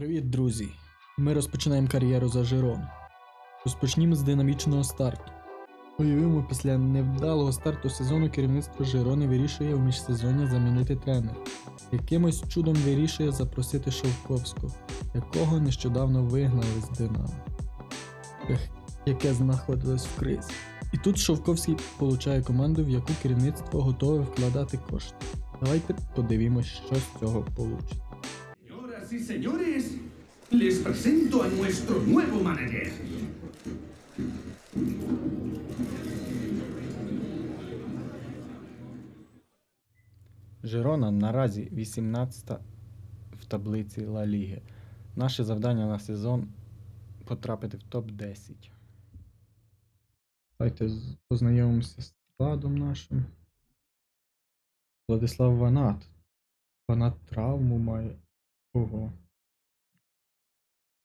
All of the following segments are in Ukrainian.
Привіт, друзі! Ми розпочинаємо кар'єру за Жирон. Розпочнімо з динамічного старту. Уявимо, після невдалого старту сезону керівництво Жирони вирішує у міжсезоння замінити тренер. Якимось чудом вирішує запросити Шовковського, якого нещодавно вигнали з Динамо, яке знаходилось в кризі. І тут Шовковський получає команду, в яку керівництво готове вкладати кошти. Давайте подивимось, що з цього вийде. Señoras y señores, les presento a nuestro nuevo manager. Жирона наразі 18 в таблиці Ла Ліги. Наше завдання на сезон потрапити в топ-10. Давайте познайомимося з складом нашим. Владислав Ванат. Ванат травму має. Ого.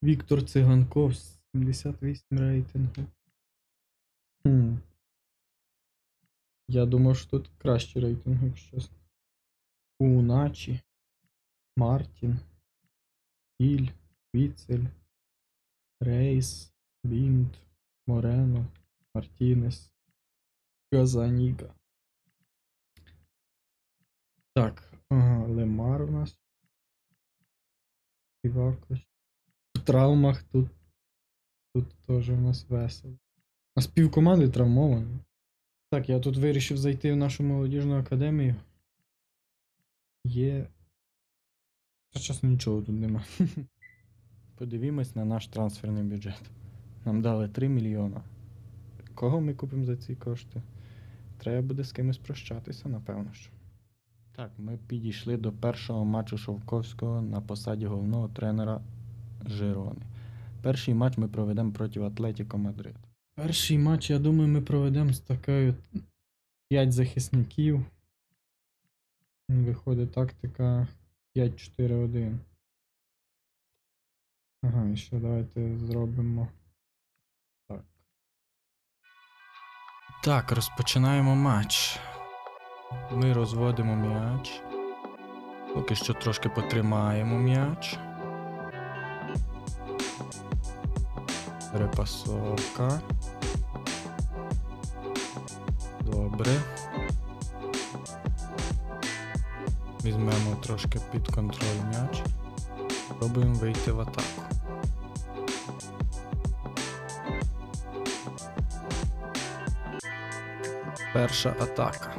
Віктор Циганков 78 рейтингу. Хм. Я думав, що тут кращий рейтинг, якщо чесно. Уначі, Мартін, Іль, Віцель, Рейс, Бінд, Морено, Мартінес, Газаніга. Так, ага, Лемар у нас. В травмах тут. Тут теж у нас весело. А з півкоманди травмовані. Так, я тут вирішив зайти в нашу молодіжну академію. Є. Чесно нічого тут нема. Подивімось на наш трансферний бюджет. Нам дали 3 мільйона. Кого ми купимо за ці кошти? Треба буде з кимось прощатися, напевно що. Так, ми підійшли до першого матчу Шовковського на посаді головного тренера Жирони. Перший матч ми проведемо проти Атлетіко Мадрид. Перший матч, я думаю, ми проведемо з такою 5 захисників. Виходить тактика 5-4-1. Ага, і ще давайте зробимо. Так. Так, розпочинаємо матч. Ми розводимо м'яч. Поки що трошки потримаємо м'яч. Перепасовка. Добре. Візьмемо трошки під контроль м'яч. Пробуємо вийти в атаку. Перша атака.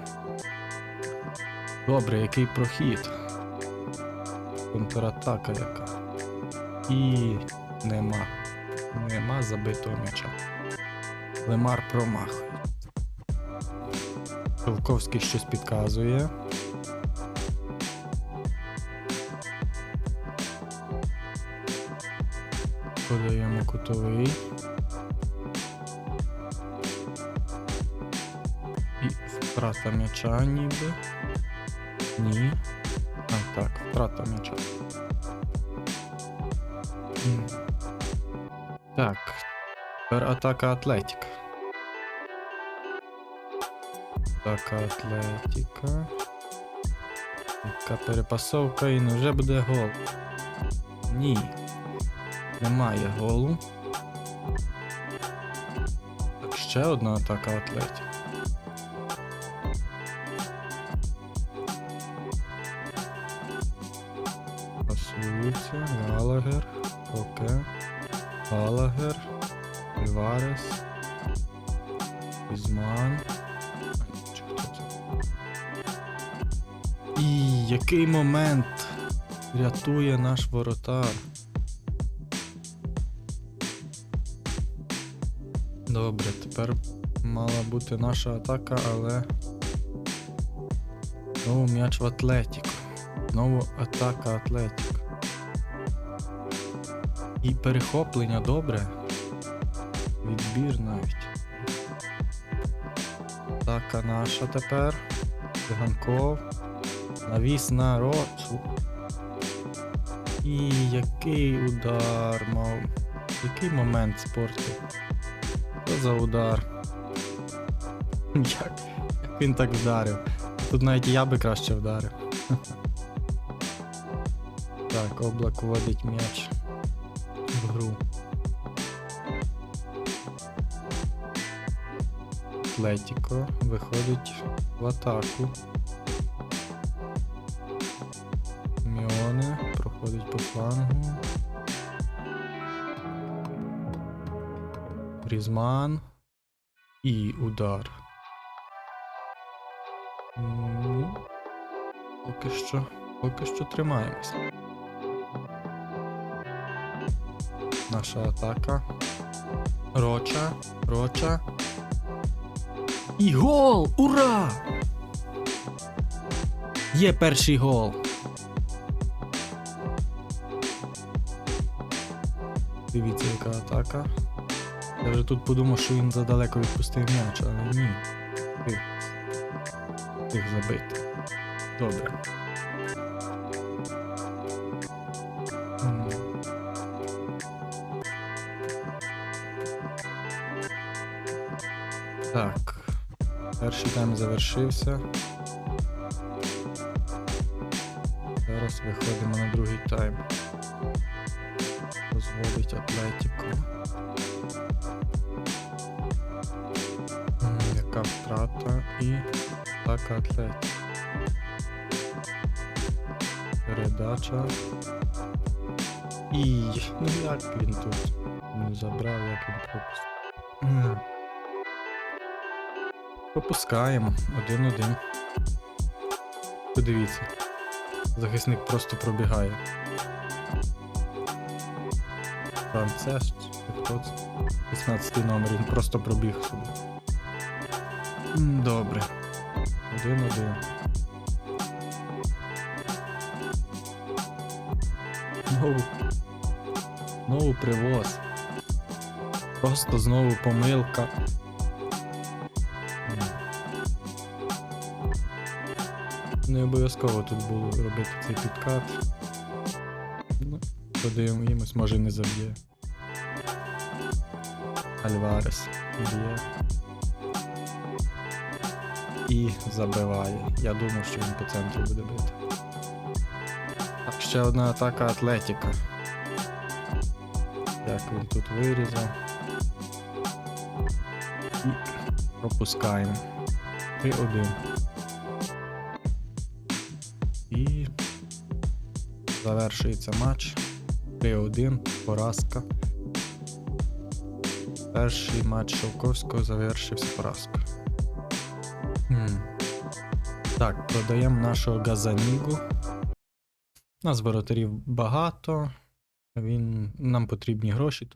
Добре, який прохід. Контратака яка. І нема. Нема забитого м'яча. Лемар промахує. Шовковський щось підказує. Подаємо кутовий. Втрата м'яча ніби. Ні. А, так, втрата м'яча. Так. Тепер атака Атлетіка. Атака Атлетіка. Яка перепасовка і невже буде гол? Ні. Немає голу. Так, ще одна атака Атлетіка. Ізман. Чи? І який момент рятує наш воротар. Добре, тепер мала бути наша атака, але. Знову м'яч в Атлетіко. Знову атака Атлетіко. І перехоплення добре. Відбір навіть. Атака наша тепер. Циганков. Навіс на Роцу. І який удар мав. Який момент спортив? Що за удар? Як, як він так вдарив? Тут навіть я би краще вдарив. Так, облак вводить м'яч в гру. Атлетіко виходить в атаку. Міоне проходить по флангу. Різман. І удар. Ну, поки що, поки що тримаємось. Наша атака. Роча, Роча. І гол! Ура! Є перший гол. Дивіться, яка атака. Я вже тут подумав, що він задалеко відпустив м'яч, але ні. Встиг. Встиг забити. Добре. Так. Перший тайм завершився. Зараз виходимо на другий тайм. Розводить Атлетіко. Яка втрата і атака Атлетіко. Передача. І як він тут не забрав, як він пропустив. Пропускаємо. Один-один. Подивіться. Захисник просто пробігає. Францеш, чи хто це? 16 номер, він просто пробіг собі. Добре. Один-один. Знову. Знову привоз. Просто знову помилка. Не обов'язково тут було робити цей підкат. Ну, подивимось, може не заб'є. Альварес б'є. І забиває. Я думав, що він по центру буде бити. Так, ще одна атака Атлетіка. Як він тут вирізав. І пропускаємо. 3-1. Завершується матч. 3-1, поразка. Перший матч Шовковського завершився поразкою. Хм. Так, продаємо нашого Газанігу. Нас воротарів багато. Він... Нам потрібні гроші.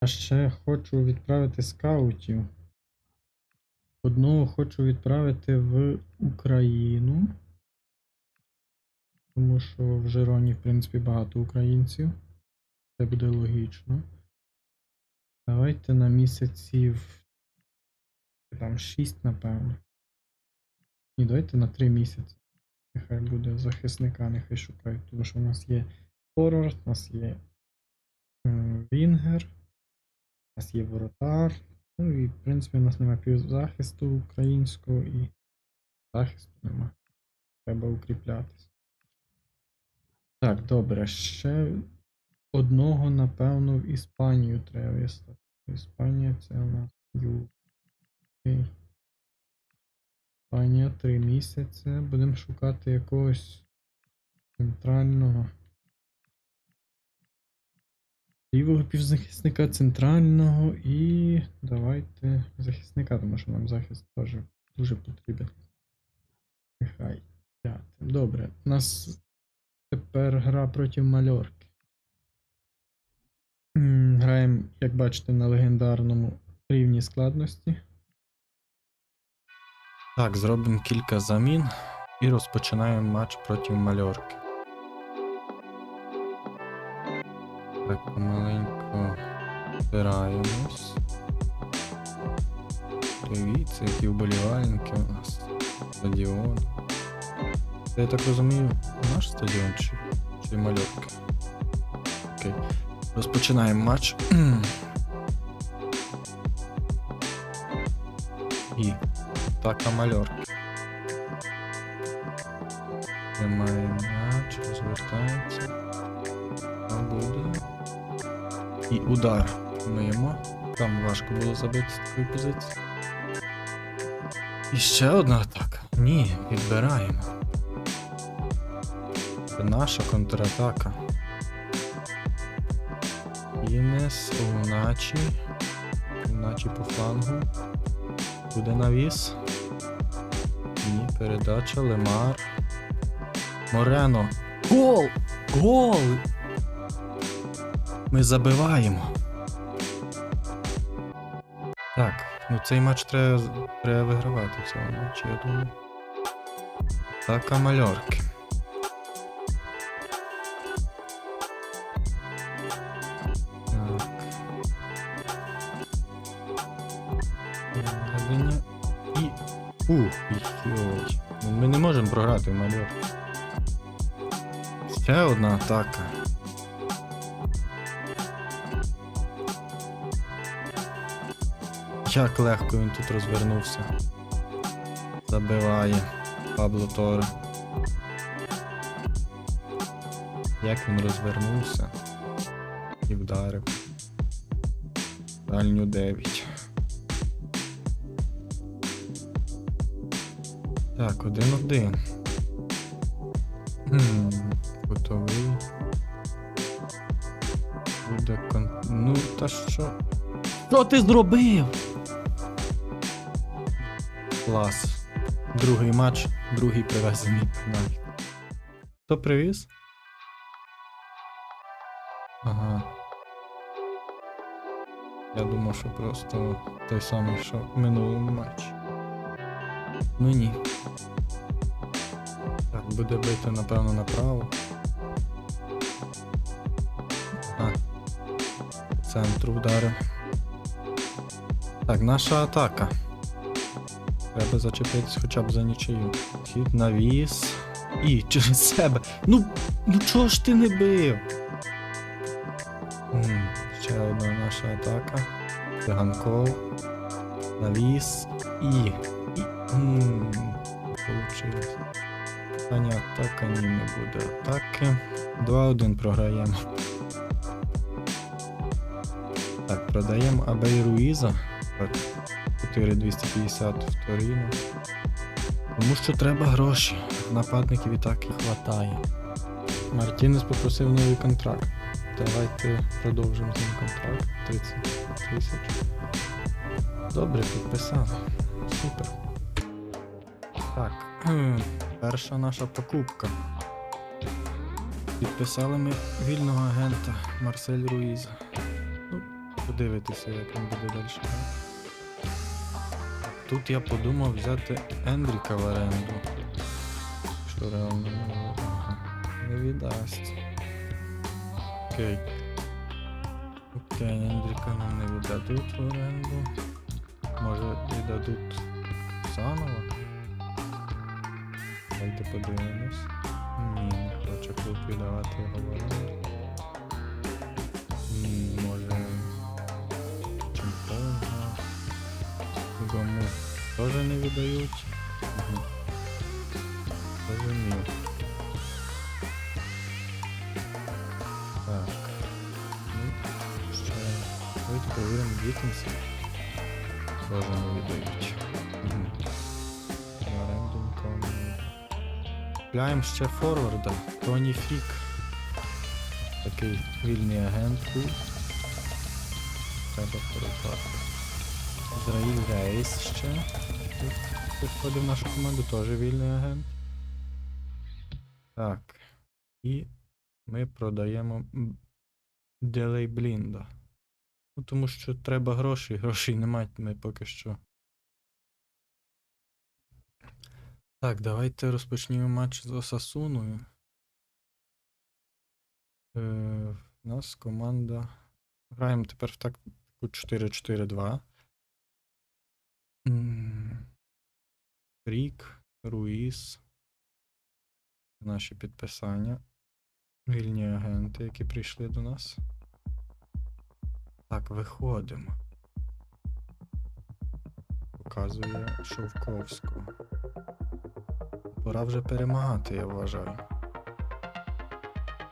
А ще хочу відправити скаутів. Одного хочу відправити в Україну. Тому що в Жироні, в принципі, багато українців. Це буде логічно. Давайте на місяців. Там 6, напевно. Ні, давайте на 3 місяці. Нехай буде захисника, нехай шукають. Тому що у нас є Форвард, у нас є е, Вінгер. У нас є воротар. Ну і, в принципі, у нас немає півзахисту українського і захисту нема. Треба укріплятися. Так, добре. Ще одного, напевно, в Іспанію треба вислати. Іспанія це у нас Ю. Іспанія три місяці. Будемо шукати якогось центрального. Лівого півзахисника центрального і давайте захисника, тому що нам захист теж дуже потрібен. Нехай. Добре. У нас тепер гра проти мальорки. Граємо, як бачите, на легендарному рівні складності. Так, зробимо кілька замін і розпочинаємо матч проти Мальорки. Так, помаленьку збираємось. Дивіться, які вболівальники у нас. Стадіон. Це, я так розумію, наш стадіон чи, чи Мальорки? Окей. Розпочинаємо матч. І атака Мальорки. Тримає м'яч, розвертається. Що буде? І удар. Мимо. Там важко було забити з такої позиції. І ще одна атака. Ні, відбираємо. Наша контратака. Інес, Уначі. Уначі по флангу. Буде навіс. І передача Лемар. Морено. Гол! Гол! Ми забиваємо. Так, ну цей матч треба, треба вигравати в цьому матчі, я думаю. Така мальорки. Ведення. І. Йой. Ну, Ми не можемо програти в мальорки. Ще одна атака. Як легко він тут розвернувся. Забиває Пабло Торе. Як він розвернувся і вдарив. Дальню 9. Так, один-один. Готовий. Буде кон... Ну, та що? Що ти зробив? Клас. Другий матч, другий привезений пенальті. Хто привіз? Ага. Я думав, що просто той самий, що в минулому матчі. Ну ні. Так, буде бити, напевно, направо. А. Центру вдарив. Так, наша атака. Треба зачепитись хоча б за нічию. Хід навіс. І через себе. Ну, ну чого ж ти не бив? М, Ще одна наша атака. Циганков. Навіс. І. і м, Получилось. Остання атака ні не буде атаки. 2-1 програємо. Так, продаємо Абей Руїза. 4250 в Торіно. Тому що треба гроші. Нападників і так і хватає. Мартінес попросив новий контракт. Давайте продовжимо з ним контракт. 30 тисяч. Добре, підписали. Супер. Так. Перша наша покупка. Підписали ми вільного агента Марсель Руїза. Ну, подивитися, як він буде далі. Тут я подумав взяти Ендріка в оренду. Що реально не віддасть. Окей. Окей, Ендріка нам не віддадуть в оренду. Може віддадуть заново? Давайте подивимось. Ні, не хоче клуб віддавати його в Може чемпіонга. Гому теж не віддають. Угу. Розумів. Так. Ну, ще. Давайте перевіримо Вікінса. Теж не віддають. Купляємо ще форварда. Тоні Фрік. Такий вільний агент. Треба порубати. Ізраїль Рейс ще. Тут, входить в нашу команду теж вільний агент. Так. І ми продаємо Делей Блінда. Ну, тому що треба гроші, грошей немає, ми поки що. Так, давайте розпочнемо матч з Осасуною. Е, у нас команда. Граємо тепер в тактику 4-4-2. Рік, Руїс. Наші підписання. Вільні агенти, які прийшли до нас. Так, виходимо. Показує Шовковського. Пора вже перемагати, я вважаю.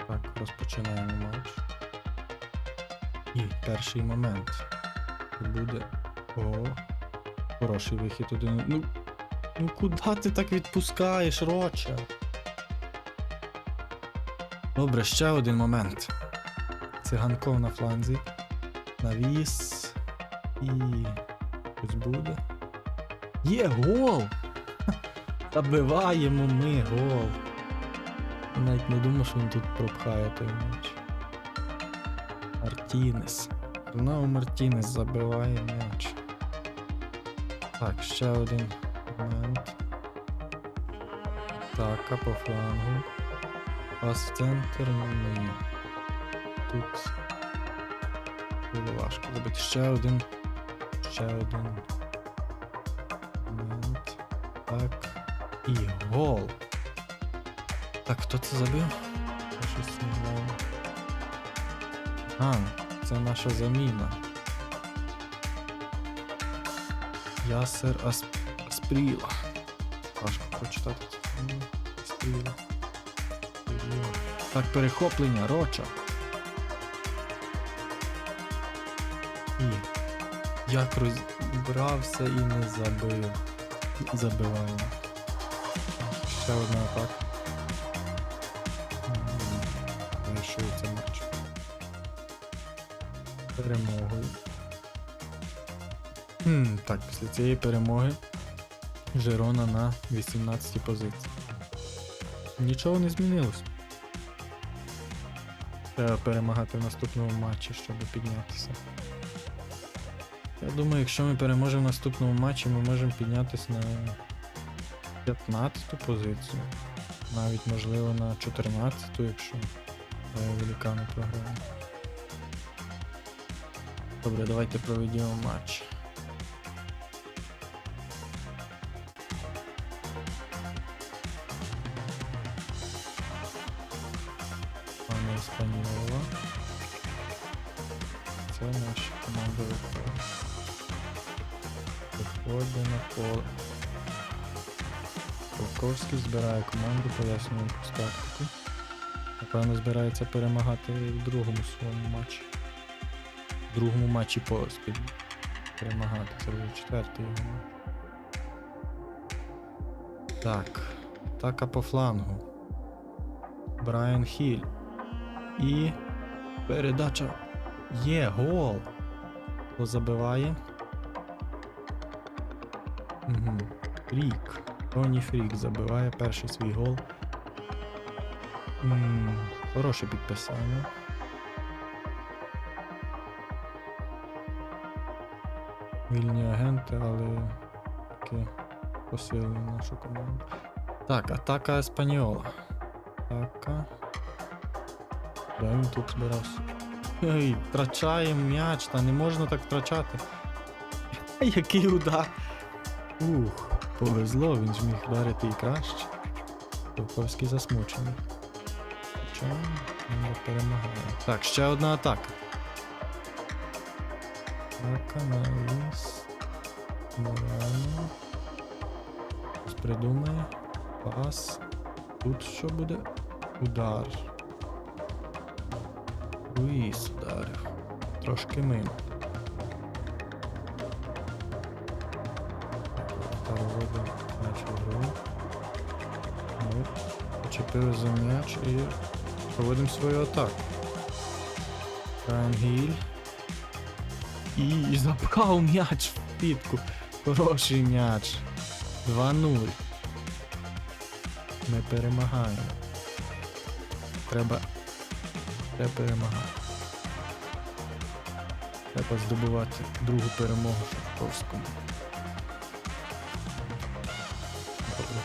Так, розпочинаємо матч. І перший момент. Буде. О, хороший вихід один. Ну, ну куди ти так відпускаєш, Роча? Добре, ще один момент. Циганков на фланзі. Навіс. І. Щось буде. Є гол! Забиваємо ми гол. Навіть не думав, що він тут пропхає той м'яч. Мартінес. Арнау Мартінес забиває м'яч. Так, ще один момент. Така по флангу. Пас в центр. Ні. Тут було важко забити. Ще один. Ще один. Момент. Так. І гол. Так, хто це забив? Щось. А, це наша заміна. Ясер Ас... Аспріла. Важко прочитати. Аспріла. Так, перехоплення, Роча. І як розбрався і не забив. Забиваємо. Ще одна атака. Вирішується матч. Перемогою. Хм, так, після цієї перемоги Жерона на 18 позиції. Нічого не змінилось. Треба перемагати в наступному матчі, щоб піднятися. Я думаю, якщо ми переможемо в наступному матчі, ми можемо піднятися на 15 позицію. Навіть можливо на 14, якщо е, великану програє. Добре, давайте проведемо матч. Полковський збирає команду, пояснює якусь тактику. Напевно, збирається перемагати в другому своєму матчі. В другому матчі поспіль. Перемагати. Це вже четвертий його матч. Так. Атака по флангу. Брайан Хіль. І. Передача. Є гол. Хто забиває? Угу. Фрік. Тоні Фрік забиває перший свій гол. м хороше підписання. Вільні агенти, але таки посилили нашу команду. Так, атака Еспаніола. Атака. Де він тут збирався? Ей, втрачаємо м'яч, та не можна так втрачати. Який удар. Ух, повезло, він ж міг вдарити і краще. Полковський засмучений. Хоча він перемагає. Так, ще одна атака. Атака на ліс. Морано. Щось придумає. Пас. Тут що буде? Удар. Луїс ударив. Трошки мимо. Переводив м'яч гру. Почепили за м'яч і проводимо свою атаку. Райан Гіль. І запхав м'яч в пітку. Хороший м'яч. 2-0. Ми перемагаємо. Треба. Треба перемагати. Треба здобувати другу перемогу в Шовковському.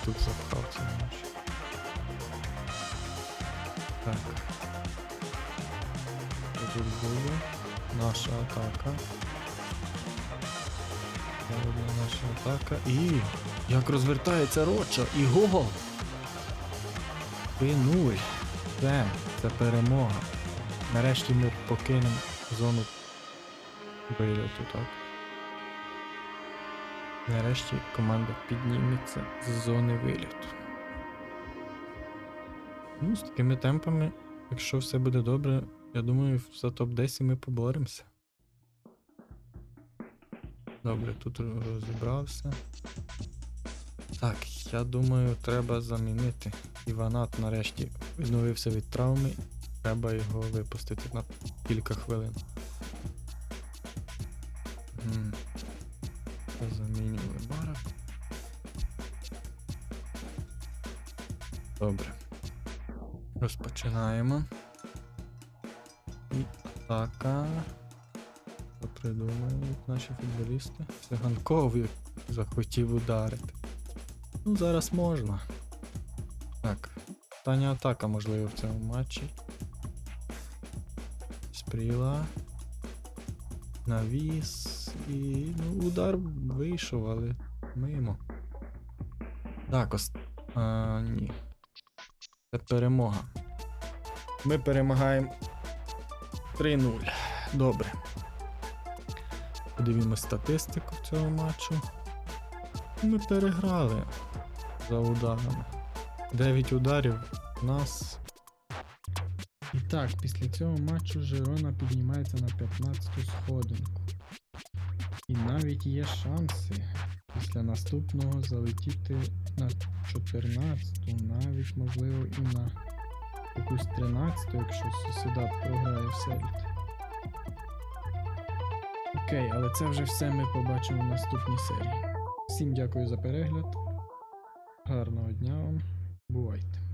Тут запхав цей м'яч. Так. Тут буде? Наша атака. Буде наша атака. І як розвертається Роча і гол! 3-0. Це, це перемога. Нарешті ми покинемо зону вильоту, так. Нарешті команда підніметься з зони виліту. Ну, з такими темпами, якщо все буде добре, я думаю, за топ-10 ми поборемося. Добре, тут розібрався. Так, я думаю, треба замінити. Іванат нарешті відновився від травми. Треба його випустити на кілька хвилин. Добре. Розпочинаємо. І атака. Що наші футболісти? Циганкові захотів ударити. Ну, зараз можна. Так. Остання атака, можливо, в цьому матчі. Спріла. Навіс. І. Ну, удар вийшов, але мимо. Так, ос... А, ні. Це перемога. Ми перемагаємо 3-0. Добре. Подивімось статистику цього матчу. Ми переграли за ударами. 9 ударів нас. І так, після цього матчу Жирона піднімається на 15-ту сходинку. І навіть є шанси після наступного залетіти на 14-ту, навіть можливо і на якусь 13-ту, якщо сусіда програє в Сельт. Окей, але це вже все ми побачимо в наступній серії. Всім дякую за перегляд. Гарного дня вам. Бувайте.